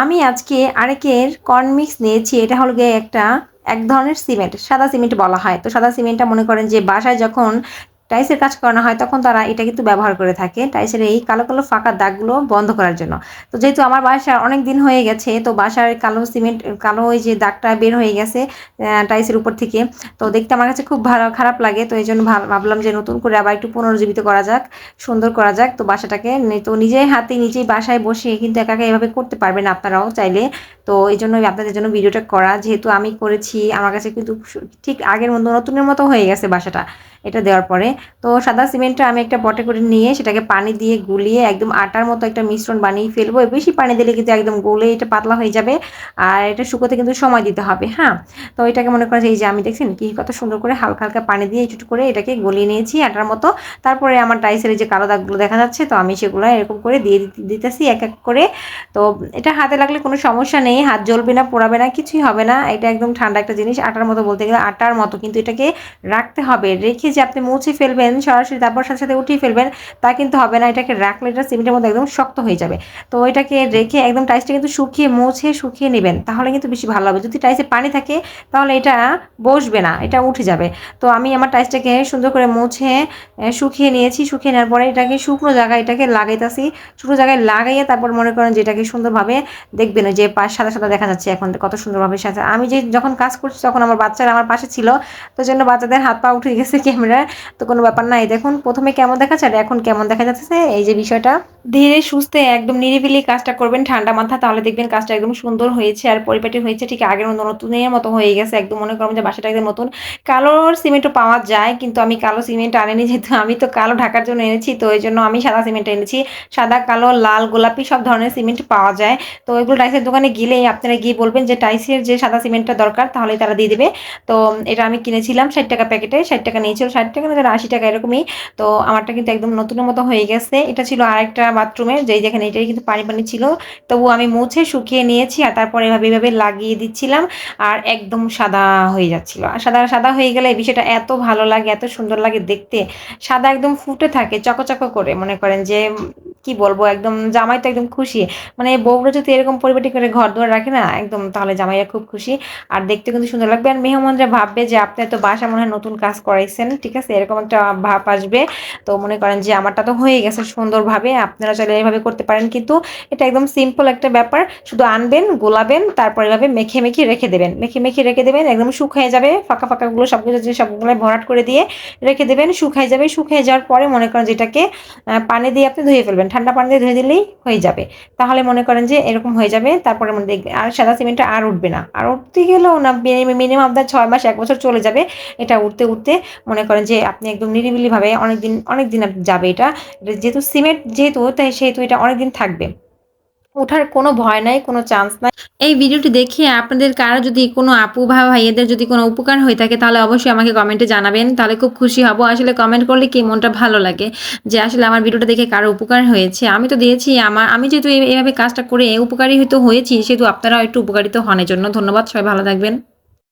আমি আজকে আরেকের corn mix নিয়েছি, এটা হলো গিয়ে একটা এক ধরনের সিমেন্ট, সাদা সিমেন্ট বলা হয়। তো সাদা সিমেন্টটা মনে করেন যে বাসায় যখন টাইসের কাজ করানো হয়, তখন তারা এটা কিন্তু ব্যবহার করে থাকে। টাইসের এই কালো কালো ফাঁকা দাগগুলো বন্ধ করার জন্য। তো যেহেতু আমার বাসা অনেক দিন হয়ে গেছে, তো বাসার কালো সিমেন্ট, কালো ওই যে দাগটা বের হয়ে গেছে টাইসের উপর থেকে, তো দেখতে আমার কাছে খুব ভালো, খারাপ লাগে। তো এই জন্য ভাবলাম যে নতুন করে আবার একটু পুনর্জীবিত করা যাক, সুন্দর করা যাক। তো বাসাটাকে তো নিজেই হাতে নিজেই বাসায় বসে কিন্তু একা একা এভাবে করতে পারবেন আপনারাও চাইলে। তো এই জন্য আপনাদের জন্য ভিডিওটা করা, যেহেতু আমি করেছি, আমার কাছে কিন্তু ঠিক আগের মতো, নতুনের মতো হয়ে গেছে বাসাটা, এটা দেওয়ার পরে। তো সাদা সিমেন্টটা আমি একটা পটে করে নিয়ে সেটাকে পানি দিয়ে গুলিয়ে একদম আটার মতো একটা মিশ্রণ বানিয়ে ফেলব। বেশি পানি দিলে কিন্তু একদম গলে এটা পাতলা হয়ে যাবে আর এটা শুকোতে কিন্তু সময় দিতে হবে হ্যাঁ? তো এটাকে মনে করেন যে এই যে আমি দেখছেন কি কত সুন্দর করে হালকা হালকা পানি দিয়ে একটু করে এটাকে গলিয়ে নিয়েছি আটার মতো। তারপরে আমার টাইসের যে কালো দাগগুলো দেখা যাচ্ছে তো আমি সেগুলো এরকম করে দিয়ে দিতে- দিতেছি এক এক করে। তো এটা হাতে লাগলে কোনো সমস্যা নেই, হাত জ্বলবে না, পোড়াবে না, কিছুই হবে না। এটা একদম ঠান্ডা একটা জিনিস, আটার মতো বলতে গেলে আটার মতো কিন্তু এটাকে রাখতে হবে। রেখে যে আপনি মুছে ফেলবেন, সরাসরি তারপর সাথে সাথে উঠিয়ে ফেলবেন, তা কিন্তু হবে না। এটাকে রাখলে এটা সিমেন্টের মধ্যে একদম শক্ত হয়ে যাবে। তো এটাকে রেখে একদম টাইসটা কিন্তু শুকিয়ে মুছে শুকিয়ে নেবেন, তাহলে কিন্তু বেশি ভালো হবে। যদি টাইসে পানি থাকে, তাহলে এটা বসবে না, এটা উঠে যাবে। তো আমি আমার টাইসটাকে সুন্দর করে মুছে শুকিয়ে নিয়েছি। শুকিয়ে নেওয়ার পরে এটাকে শুকনো জায়গায় এটাকে লাগাইতেছি। শুকনো জায়গায় লাগাইয়ে তারপর মনে করেন যে এটাকে সুন্দরভাবে দেখবেন যে পাশ সাদা সাদা দেখা যাচ্ছে এখন, কত সুন্দরভাবে সাথে আমি যে যখন কাজ করছি, তখন আমার বাচ্চারা আমার পাশে ছিল। তো জন্য বাচ্চাদের হাত পা উঠে গেছে ক্যামেরায়। তো কোনো ব্যাপার নাই। দেখুন, প্রথমে কেমন দেখাচ্ছে আর এখন কেমন দেখা যাচ্ছে, এই যে বিষয়টা। ধীরে সুস্থে একদম নিরিবিলি কাজটা করবেন, ঠান্ডা মাথা, তাহলে দেখবেন কাজটা একদম সুন্দর হয়েছে আর পরিপাটি হয়েছে, ঠিক আগের মতো নতুনের মতো হয়ে গেছে, একদম মনে করবেন যে বাসাটা একদম নতুন। কালোর সিমেন্টও পাওয়া যায়, কিন্তু আমি কালো সিমেন্ট আনিনি, যেহেতু আমি তো কালো ঢাকার জন্য এনেছি, তো এই জন্য আমি সাদা সিমেন্ট এনেছি। সাদা, কালো, লাল, গোলাপি সব ধরনের সিমেন্ট পাওয়া যায়। তো এগুলো টাইসের দোকানে গেলেই আপনারা গিয়ে বলবেন যে টাইসের যে সাদা সিমেন্টটা দরকার তাহলে তারা দিয়ে দেবে। তো এটা আমি কিনেছিলাম ষাট টাকা প্যাকেটে, ষাট টাকা নিয়েছিল, ষাট টাকা না আশি টাকা এরকমই। তো আমারটা কিন্তু একদম নতুনের মতো হয়ে গেছে। এটা ছিল আরেকটা বাথরুমের যেই যেখানে এটাই কিন্তু পানি পানি ছিল, তবু আমি মুছে শুকিয়ে নিয়েছি আর তারপরে এভাবে এভাবে লাগিয়ে দিচ্ছিলাম আর একদম সাদা হয়ে যাচ্ছিল। আর সাদা সাদা হয়ে গেলে এই বিষয়টা এত ভালো লাগে, এত সুন্দর লাগে দেখতে। সাদা একদম ফুটে থাকে, চকচক করে, মনে করেন যে কি বলব, একদম জামাই তো একদম খুশি। মানে বউরা যদি এরকম পরিপাটি করে ঘর দুয়ার রাখে না, একদম তাহলে জামাইয়া খুব খুশি। আর দেখতে কিন্তু সুন্দর লাগবে। আর মেহমানরা ভাববে যে, আপনি তো বাসা মনে হয় নতুন কাজ করাইছেন। ঠিক আছে? এরকম একটা ভাব আসবে। তো মনে করেন যে, আমারটা তো হয়ে গেছে সুন্দরভাবে। আপনারা চাইলে এইভাবে করতে পারেন। কিন্তু এটা একদম সিম্পল একটা ব্যাপার। শুধু আনবেন, গোলাবেন, তারপর এভাবে মেখে মেখে রেখে দেবেন। মেখে মেখে রেখে দেবেন, একদম শুকিয়ে যাবে। ফাঁকা ফাঁকাগুলো সবগুলো যে সবগুলো ভরাট করে দিয়ে রেখে দেবেন, শুকায় যাবে। শুকিয়ে যাওয়ার পরে মনে করেন যেটাকে পানি দিয়ে আপনি ধুয়ে ফেলবেন। ঠান্ডা পানি দিয়ে ধুয়ে দিলেই হয়ে যাবে। তাহলে মনে করেন যে এরকম হয়ে যাবে। তারপরে মনে দেখবেন, আর সাদা সিমেন্টটা আর উঠবে না। আর উঠতে গেলেও না, মিনিমাম আপনার ছয় মাস, এক বছর চলে যাবে এটা উঠতে উঠতে। মনে করেন যে আপনি একদম নিরিবিলিভাবে অনেক দিন অনেক দিন যাবে এটা যেহেতু সিমেন্ট, যেহেতু তাই সেহেতু এটা অনেকদিন থাকবে। ওঠার কোনো ভয় নাই, কোনো চান্স নাই। এই ভিডিওটি দেখে আপনাদের কারও যদি কোনো আপু বা ভাইয়েদের যদি কোনো উপকার হয়ে থাকে, তাহলে অবশ্যই আমাকে কমেন্টে জানাবেন। তাহলে খুব খুশি হব। আসলে কমেন্ট করলে কি মনটা ভালো লাগে? যে আসলে আমার ভিডিওটা দেখে কারও উপকার হয়েছে। আমি তো দিয়েছি, আমার, আমি যেহেতু এইভাবে কাজটা করে উপকারী হয়তো হয়েছি, সেহেতু আপনারাও একটু উপকারিত হন। এর জন্য ধন্যবাদ। সবাই ভালো থাকবেন।